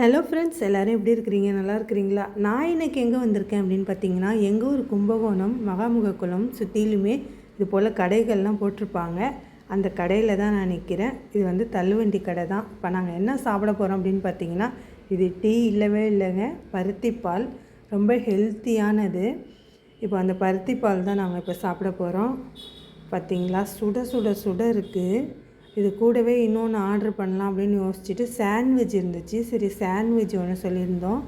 Hello friends எல்லோரும் எப்படி இருக்கிறீங்க? நல்லா இருக்கிறீங்களா? நான் இன்றைக்கி எங்கே வந்திருக்கேன் அப்படின்னு பார்த்தீங்கன்னா எங்கள் ஊர் கும்பகோணம் மகாமுக குளம் சுற்றிலுமே இது போல் கடைகள்லாம் போட்டிருப்பாங்க. அந்த கடையில் தான் நான் நிற்கிறேன் இது வந்து தள்ளுவண்டி கடை தான். இப்போ நாங்கள் என்ன சாப்பிட போகிறோம் அப்படின்னு பார்த்தீங்கன்னா இது டீ இல்லவே இல்லைங்க. பருத்தி பால். ரொம்ப ஹெல்த்தியானது இப்போ அந்த பருத்தி பால் தான் நாங்கள் இப்போ சாப்பிட போகிறோம் பார்த்தீங்களா? சுட சுட சுட இருக்குது இது கூடவே இன்னொன்று ஆர்டர் பண்ணலாம் அப்படின்னு யோசிச்சுட்டு சாண்ட்விச் இருந்துச்சு. சரி சாண்ட்விச் ஒன்று சொல்லியிருந்தோம்.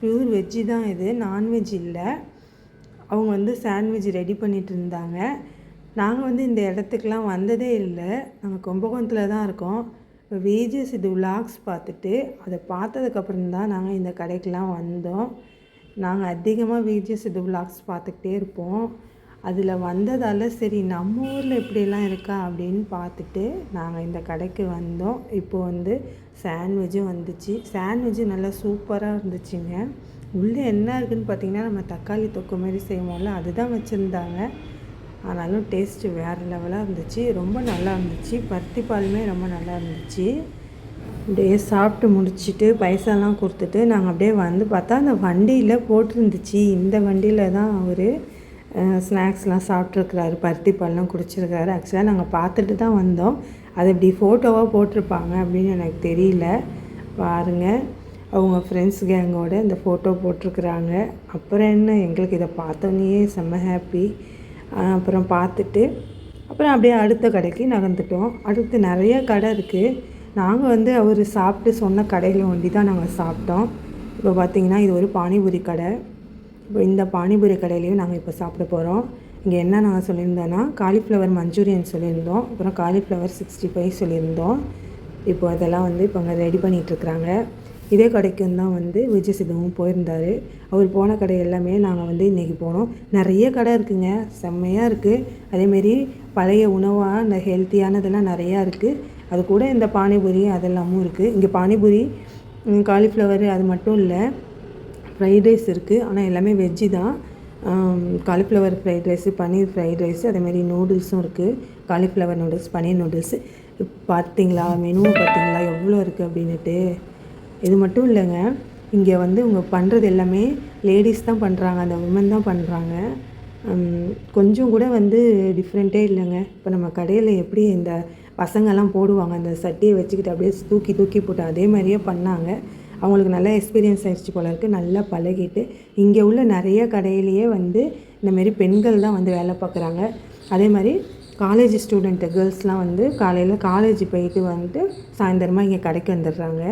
ப்யூர் வெஜ்ஜு தான் இது நான்வெஜ் இல்லை. அவங்க வந்து சாண்ட்விச் ரெடி பண்ணிகிட்டு இருந்தாங்க. நாங்கள் வந்து இந்த இடத்துக்குலாம் வந்ததே இல்லை. நாங்கள் கும்பகோணத்தில் தான் இருக்கோம். இப்போ வேஜஸ் இது விலாக்ஸ் பார்த்துட்டு அதை பார்த்ததுக்கப்புறம் தான் நாங்கள் இந்த கடைக்கெலாம் வந்தோம். நாங்கள் அதிகமாக வேஜஸ் இது விலாக்ஸ் பார்த்துக்கிட்டே இருப்போம். அதில் வந்ததால் சரி நம்ம ஊரில் இப்படியெல்லாம் இருக்கா அப்படின்னு பார்த்துட்டு நாங்கள் இந்த கடைக்கு வந்தோம். இப்போ வந்து சாண்ட்விட்சும் வந்துச்சு. சாண்ட்விட்சு நல்லா சூப்பராக இருந்துச்சுங்க. உள்ளே என்ன இருக்குதுன்னு பார்த்தீங்கன்னா நம்ம தக்காளி தொக்கு மாதிரி செய்வோம்ல அதுதான் வச்சுருந்தாங்க. ஆனாலும் டேஸ்ட்டு வேறு லெவலாக இருந்துச்சு. ரொம்ப நல்லா இருந்துச்சு. பருத்தி பாலுமே ரொம்ப நல்லா இருந்துச்சு. அப்படியே சாப்பிட்டு முடிச்சுட்டு பைசாலாம் கொடுத்துட்டு நாங்கள் அப்படியே வந்து பார்த்தா அந்த வண்டியில் போட்டிருந்துச்சு. இந்த வண்டியில் தான் அவர் ஸ்நாக்ஸ்லாம் சாப்பிட்ருக்குறாரு பருத்தி பழம் குடிச்சிருக்காரு ஆக்சுவலாக நாங்கள் பார்த்துட்டு தான் வந்தோம். அது இப்படி ஃபோட்டோவாக போட்டிருப்பாங்க அப்படின்னு எனக்கு தெரியல. பாருங்கள் அவங்க ஃப்ரெண்ட்ஸ் கேங்கோட இந்த ஃபோட்டோ போட்டிருக்குறாங்க. அப்புறம் என்ன? எங்களுக்கு இதை பார்த்தோன்னே செம்ம ஹாப்பி அப்புறம் பார்த்துட்டு அப்புறம் அப்படியே அடுத்த கடைக்கு நகர்ந்துட்டோம். அடுத்து நிறைய கடை இருக்குது நாங்கள் வந்து அவர் சாப்பிட்டு சொன்ன கடையில் ஒண்டி தான் நாங்கள் சாப்பிட்டோம். இப்போ பார்த்திங்கன்னா இது ஒரு பானிபூரி கடை. இந்த பானிபூரி கடையிலையும் நாங்கள் இப்போ சாப்பிட போகிறோம் இங்கே என்ன நாங்கள் சொல்லியிருந்தோன்னா காலிஃப்ளவர் மஞ்சூரியன் சொல்லியிருந்தோம். அப்புறம் காலிஃப்ளவர் சிக்ஸ்டி ஃபைவ் சொல்லியிருந்தோம். இப்போ அதெல்லாம் வந்து இப்போ அங்கே ரெடி பண்ணிகிட்ருக்குறாங்க இதே கடைக்கும் தான் வந்து விஜய் சிதமும் போயிருந்தார். அவர் போன கடை எல்லாமே நாங்கள் வந்து இன்றைக்கி போனோம். நிறைய கடை இருக்குங்க. செம்மையாக இருக்குது அதேமாரி பழைய உணவாக இந்த ஹெல்த்தியானதெல்லாம் நிறையா இருக்குது அது கூட இந்த பானிபூரி அதெல்லாமும் இருக்குது இங்கே பானிபூரி காலிஃப்ளவர் அது மட்டும் இல்லை. ஃப்ரைட் ரைஸ் இருக்குது ஆனால் எல்லாமே வெஜ்ஜு தான். Cauliflower fried rice paneer fried rice அதேமாதிரி நூடுல்ஸும் இருக்குது காலிஃப்ளவர் நூடுல்ஸ் பன்னீர் நூடுல்ஸு பார்த்தீங்களா மெனுவை பார்த்தீங்களா எவ்வளோ இருக்குது அப்படின்ட்டு இது மட்டும் இல்லைங்க. இங்கே வந்து இவங்க பண்ணுறது எல்லாமே லேடிஸ் தான் பண்ணுறாங்க அந்த உமன் தான் பண்ணுறாங்க கொஞ்சம் கூட வந்து டிஃப்ரெண்ட்டே இல்லைங்க. இப்போ நம்ம கடையில் எப்படி இந்த பசங்கள்லாம் போடுவாங்க. அந்த சட்டியை வச்சுக்கிட்டு அப்படியே தூக்கி தூக்கி போட்டு அதே மாதிரியே பண்ணாங்க. அவங்களுக்கு நல்லா எக்ஸ்பீரியன்ஸ் ஆகிடுச்சு போல இருக்குது நல்லா பழகிட்டு இங்கே உள்ள நிறைய கடையிலேயே வந்து இந்தமாரி பெண்கள் தான் வந்து வேலை பார்க்குறாங்க. அதே மாதிரி காலேஜ் ஸ்டூடெண்ட்டு கேர்ள்ஸ்லாம் வந்து காலையில் காலேஜ் போயிட்டு வந்துட்டு சாயந்தரமாக இங்கே கடைக்கு வந்துடுறாங்க.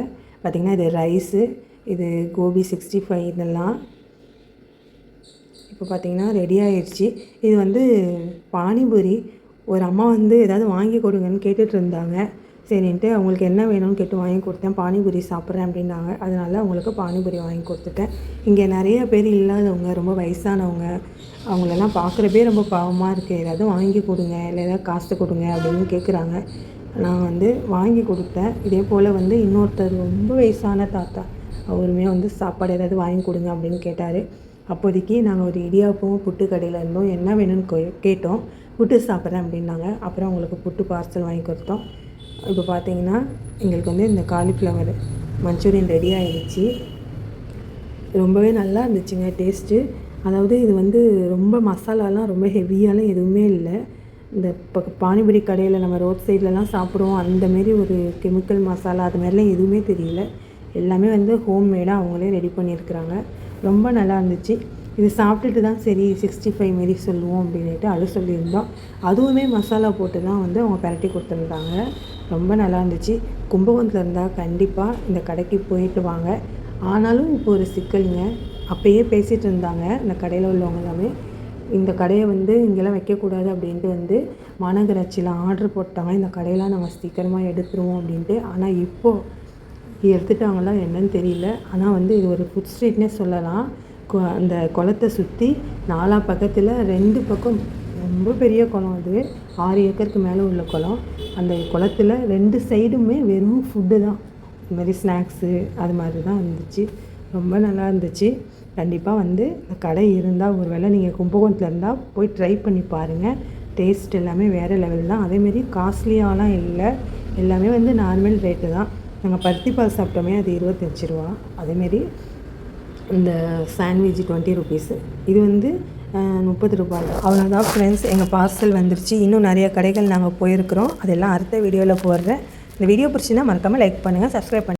பார்த்திங்கன்னா இது ரைஸு இது கோபி சிக்ஸ்டி ஃபைவ் இதெல்லாம் இப்போ பார்த்திங்கன்னா ரெடி ஆயிடுச்சு. இது வந்து பானிபூரி ஒரு அம்மா வந்து ஏதாவது வாங்கி கொடுங்கன்னு கேட்டுட்ருந்தாங்க சரின்ட்டு அவங்களுக்கு என்ன வேணும்னு கேட்டு வாங்கி கொடுத்தேன். பானிபூரி சாப்பிட்றேன் அப்படின்னாங்க. அதனால அவங்களுக்கு பானிபூரி வாங்கி கொடுத்துட்டேன். இங்கே நிறைய பேர் இல்லாதவங்க ரொம்ப வயசானவங்க அவங்களெல்லாம் பார்க்குறப்பே ரொம்ப பாவமாக இருக்குது ஏதாவது வாங்கி கொடுங்க இல்லை ஏதாவது காசு கொடுங்க அப்படின்னு கேட்குறாங்க நான் வந்து வாங்கி கொடுத்தேன். இதே போல் வந்து இன்னொருத்தர் ரொம்ப வயசான தாத்தா அவருமே வந்து சாப்பாடு ஏதாவது வாங்கி கொடுங்க அப்படின்னு கேட்டார். அப்போதைக்கு நாங்கள் ஒரு இடியாப்பம் புட்டு கடையில் இருந்தோம். என்ன வேணும்னு கேட்டோம். புட்டு சாப்பிட்றேன் அப்படின்னாங்க. அப்புறம் அவங்களுக்கு புட்டு பார்சல் வாங்கி கொடுத்தோம். இப்போ பார்த்தீங்கன்னா எங்களுக்கு வந்து இந்த காலிஃப்ளவர் மஞ்சூரியன் ரெடி ஆகிடுச்சு ரொம்பவே நல்லா இருந்துச்சுங்க டேஸ்ட்டு அதாவது இது வந்து ரொம்ப மசாலாலாம் ரொம்ப ஹெவியாலாம் எதுவுமே இல்லை. இந்த இப்போ பானிபூரி கடையில் நம்ம ரோட் சைட்லலாம் சாப்பிடுவோம். அந்தமாரி ஒரு கெமிக்கல் மசாலா அது மாதிரிலாம் எதுவுமே தெரியல. எல்லாமே வந்து ஹோம்மேடாக அவங்களே ரெடி பண்ணியிருக்கிறாங்க. ரொம்ப நல்லா இருந்துச்சு. இது சாப்பிட்டுட்டு தான் சரி சிக்ஸ்டி ஃபைவ் மாரி சொல்லுவோம் அப்படின்ட்டு அது சொல்லியிருந்தோம். அதுவுமே மசாலா போட்டு தான் வந்து அவங்க பரட்டி கொடுத்துருந்தாங்க. ரொம்ப நல்லா இருந்துச்சு. கும்பகோணத்தில் இருந்தால் கண்டிப்பாக இந்த கடைக்கு போயிட்டு வாங்க. ஆனாலும் இப்போ ஒரு சிக்கலுங்க. அப்போயே பேசிகிட்டு இருந்தாங்க இந்த கடையில் உள்ளவங்க எல்லாமே. இந்த கடையை வந்து இங்கெல்லாம் வைக்கக்கூடாது அப்படின்ட்டு வந்து மாநகராட்சியில் ஆர்டர் போட்டாங்க. இந்த கடையெல்லாம் நம்ம சீக்கிரமாக எடுத்துருவோம் அப்படின்ட்டு. ஆனால் இப்போது எடுத்துட்டாங்களா என்னன்னு தெரியல. ஆனால் வந்து இது ஒரு ஃபுட் ஸ்ட்ரீட்னே சொல்லலாம். அந்த குளத்தை சுற்றி நாலா பக்கத்தில் ரெண்டு பக்கம் ரொம்ப பெரிய குளம் அது. ஆறு ஏக்கருக்கு மேலே உள்ள குளம். அந்த குளத்தில் ரெண்டு சைடுமே வெறும் ஃபுட்டு தான். இது மாதிரி ஸ்நாக்ஸு அது மாதிரி தான் இருந்துச்சு. ரொம்ப நல்லா இருந்துச்சு. கண்டிப்பாக வந்து இந்த கடை இருந்தால் ஒரு வேளை நீங்கள் கும்பகோணத்தில் இருந்தால் போய் ட்ரை பண்ணி பாருங்கள் டேஸ்ட் எல்லாமே வேறு லெவல் தான். அதேமாரி காஸ்ட்லியாலாம் இல்லை. எல்லாமே வந்து நார்மல் ரேட்டு தான். நாங்கள் பருத்தி பால் சாப்பிட்டோமே அது இருபத்தஞ்சி ரூபா. அதேமாரி இந்த சாண்ட்விச் டுவெண்ட்டி ருபீஸு இது வந்து முப்பது ரூபாய். அவ்வளோதான் ஃப்ரெண்ட்ஸ் எங்கள் பார்சல் வந்துருச்சு. இன்னும் நிறைய கடைகள் நாங்கள் போயிருக்கிறோம். அதெல்லாம் அடுத்த வீடியோவில் போடுறேன். இந்த வீடியோ பிடிச்சின்னா மறக்காமல் லைக் பண்ணுங்கள் சப்ஸ்கிரைப் பண்ணுங்கள்